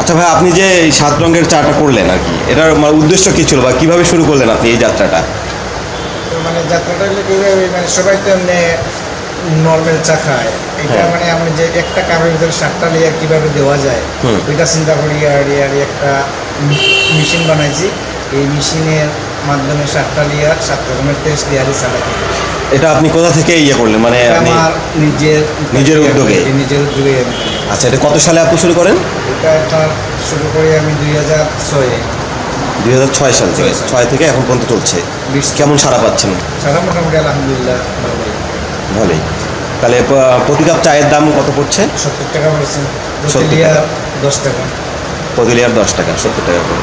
আচ্ছা ভাই আপনি যে এই সাত রঙের চাটা করলেন আর কি এটার মানে উদ্দেশ্য কী ছিল বা কীভাবে শুরু করলেন আপনি এই যাত্রাটা মানে যাত্রাটা হলে কীভাবে মানে সবাই তো এমনি নর্মাল চা খায় এটা হ্যাঁ। মানে আমি যে একটা কাপের ভিতরে সাতটা লেয়ার কীভাবে দেওয়া যায়। ওইটা চিন্তা করি আর আর একটা মেশিন বানাইছি এই মেশিনের মাধ্যমে সাতটা লেয়ার সাত রকমের টেস্ট লেয়ারই চালাতে এটা আপনি কোথা থেকে ইয়ে করলেন? মানে আপনি আমার নিজের নিজের উদ্যোগে? নিজের উদ্যোগে আচ্ছা এটা কত সালে আপনি শুরু করেন? এটা আপনার শুরু করি আমি দুই হাজার ছয়ে দুই হাজার ছয় সাল থেকে। ছয় থেকে এখন পর্যন্ত চলছে। কেমন সারা পাচ্ছেন? সারা মোটামুটি আলহামদুলিল্লাহ ভালোই। ভালোই। তাহলে প্রতি কাপ চায়ের দাম কত পড়ছে? সত্তর টাকা পড়েছে। দশ টাকা। প্রতি লিটার দশ টাকা সত্তর টাকা করে।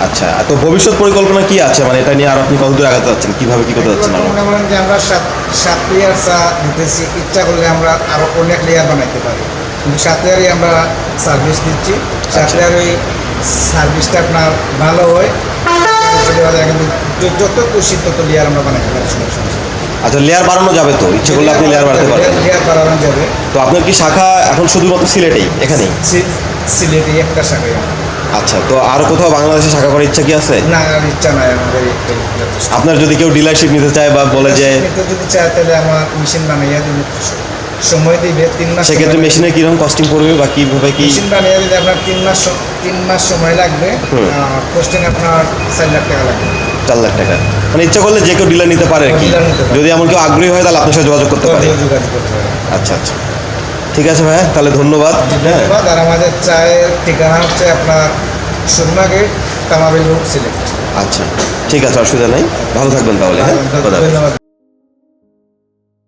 আচ্ছা তো ভবিষ্যৎ পরিকল্পনা কি আছে? মানে এটা নিয়ে আর আপনি কতদূর আগাতে যাচ্ছেন? কীভাবে কি করতে যাচ্ছেন? মনে করেন যে আমরা সাত সাত লেয়ার চা দিতেছি। ইচ্ছা করলে আমরা আরও অনেক লেয়ার বানাইতে পারি। কিন্তু সাত লেয়ারই আমরা সার্ভিস দিচ্ছি। সাত। লেয়ার ওই সার্ভিসটা আপনার ভালো হয়। কিন্তু যত খুশি তত লেয়ার আমরা বানাইতে পারি। আচ্ছা লেয়ার বাড়ানো যাবে তো? ইচ্ছে করলে আপনি লেয়ার বাড়াতে পারবেন লেয়ার বাড়ানো যাবে। তো আপনার কি শাখা এখন শুধুমাত্র সিলেটেই এখানেই? সি- সিলেটে একটা শাখায় আচ্ছা তো আর কোথাও বাংলাদেশে শাখা করার ইচ্ছা কি আছে? না আর ইচ্ছা নাই আমাদের একটাই যথেষ্ট। আপনার যদি কেউ ডিলারশিপ নিতে চায় বা বলে যে যদি চায় তাহলে আমার মেশিন বানাইয়া দিব। সময় দিবে তিন মাস সেক্ষেত্রে সময় মেশিনের কীরকম কস্টিং পড়বে বা কীভাবে কি মেশিন বানিয়ে দিলে আপনার তিন মাস তিন মাস সময় লাগবে। হুম। কোস্টিং আপনার চার লাখ টাকা লাগবে। চার লাখ টাকা। মানে ইচ্ছা করলে যে কেউ ডিলার নিতে পারে আর কি। ডিলার নিতে পারে। যদি এমন কেউ আগ্রহী হয় তাহলে আপনার সাথে যোগাযোগ করতে পারে। যোগাযোগ করতে পারে। আচ্ছা আচ্ছা। ঠিক আছে ভাই তাহলে ধন্যবাদ। হ্যাঁ। ধন্যবাদ আর আমাদের চায়ের ঠিকানা হচ্ছে আপনার সুরমা গেট তামাবিল রোড সিলেক্ট আচ্ছা ঠিক আছে অসুবিধা নেই। ভালো থাকবেন তাহলে হ্যাঁ? ধন্যবাদ।